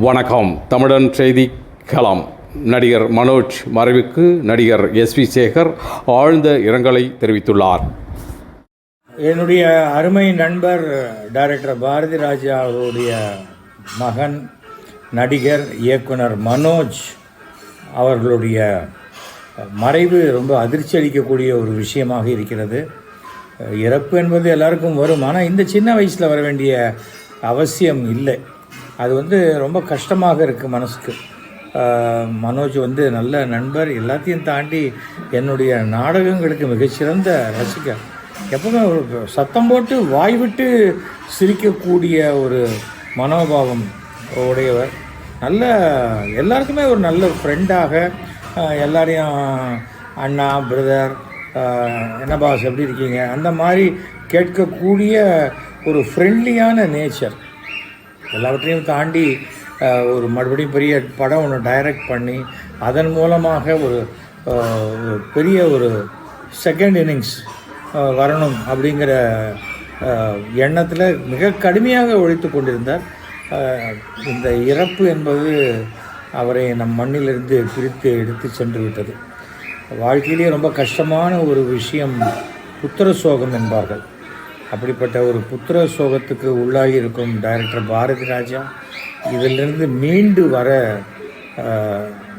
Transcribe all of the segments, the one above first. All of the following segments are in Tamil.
வணக்கம். தமிழன் செய்தி களம். நடிகர் மனோஜ் மறைவுக்கு நடிகர் எஸ் வி சேகர் ஆழ்ந்த இரங்கலை தெரிவித்துள்ளார். என்னுடைய அருமை நண்பர் டைரக்டர் பாரதி ராஜா அவருடைய மகன் நடிகர் இயக்குனர் மனோஜ் அவர்களுடைய மறைவு ரொம்ப அதிர்ச்சி அளிக்கக்கூடிய ஒரு விஷயமாக இருக்கிறது. இறப்பு என்பது எல்லாருக்கும் வரும். ஆனால் இந்த சின்ன வயசில் வர வேண்டிய அவசியம் இல்லை. அது வந்து ரொம்ப கஷ்டமாக இருக்குது மனசுக்கு. மனோஜ் வந்து நல்ல நண்பர். எல்லாத்தையும் தாண்டி என்னுடைய நாடகங்களுக்கு மிகச்சிறந்த ரசிகர். எப்பவுமே ஒரு சத்தம் போட்டு வாய் விட்டு சிரிக்கக்கூடிய ஒரு மனோபாவம் உடையவர். நல்ல எல்லாருக்குமே ஒரு நல்ல ஃப்ரெண்டாக எல்லாரையும் அண்ணா பிரதர் என்ன பாஸ் எப்படி இருக்கீங்க? அந்த மாதிரி கேட்கக்கூடிய ஒரு ஃப்ரெண்ட்லியான நேச்சர் எல்லாவற்றையும் தாண்டி ஒரு மறுபடியும் பெரிய படம் ஒன்று டைரக்ட் பண்ணி அதன் மூலமாக ஒரு பெரிய ஒரு செகண்ட் இன்னிங்ஸ் வரணும் அப்படிங்கிற எண்ணத்தில் மிக கடுமையாக ஒழித்து கொண்டிருந்தார். இந்த இறப்பு என்பது அவரை நம் மண்ணிலிருந்து பிரித்து எடுத்து சென்று விட்டது. வாழ்க்கையிலேயே ரொம்ப கஷ்டமான ஒரு விஷயம் புத்திர சோகம் என்பார்கள். அப்படிப்பட்ட ஒரு புத்திர சோகத்துக்கு உள்ளாகி இருக்கும் டைரக்டர் பாரதி ராஜா. இதிலிருந்து மீண்டு வர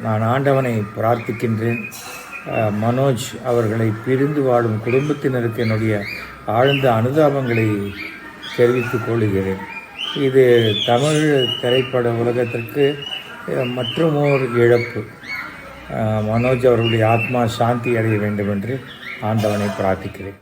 நான் ஆண்டவனை பிரார்த்திக்கின்றேன். மனோஜ் அவர்களை பிரிந்து வாழும் குடும்பத்தினருக்கு என்னுடைய ஆழ்ந்த அனுதாபங்களை தெரிவித்துக் கொள்கிறேன். இது தமிழ் திரைப்பட உலகத்திற்கு மற்றும் ஒரு இழப்பு. மனோஜ் அவர்களுடைய ஆத்மா சாந்தி அடைய வேண்டும் என்று ஆண்டவனை பிரார்த்திக்கிறேன்.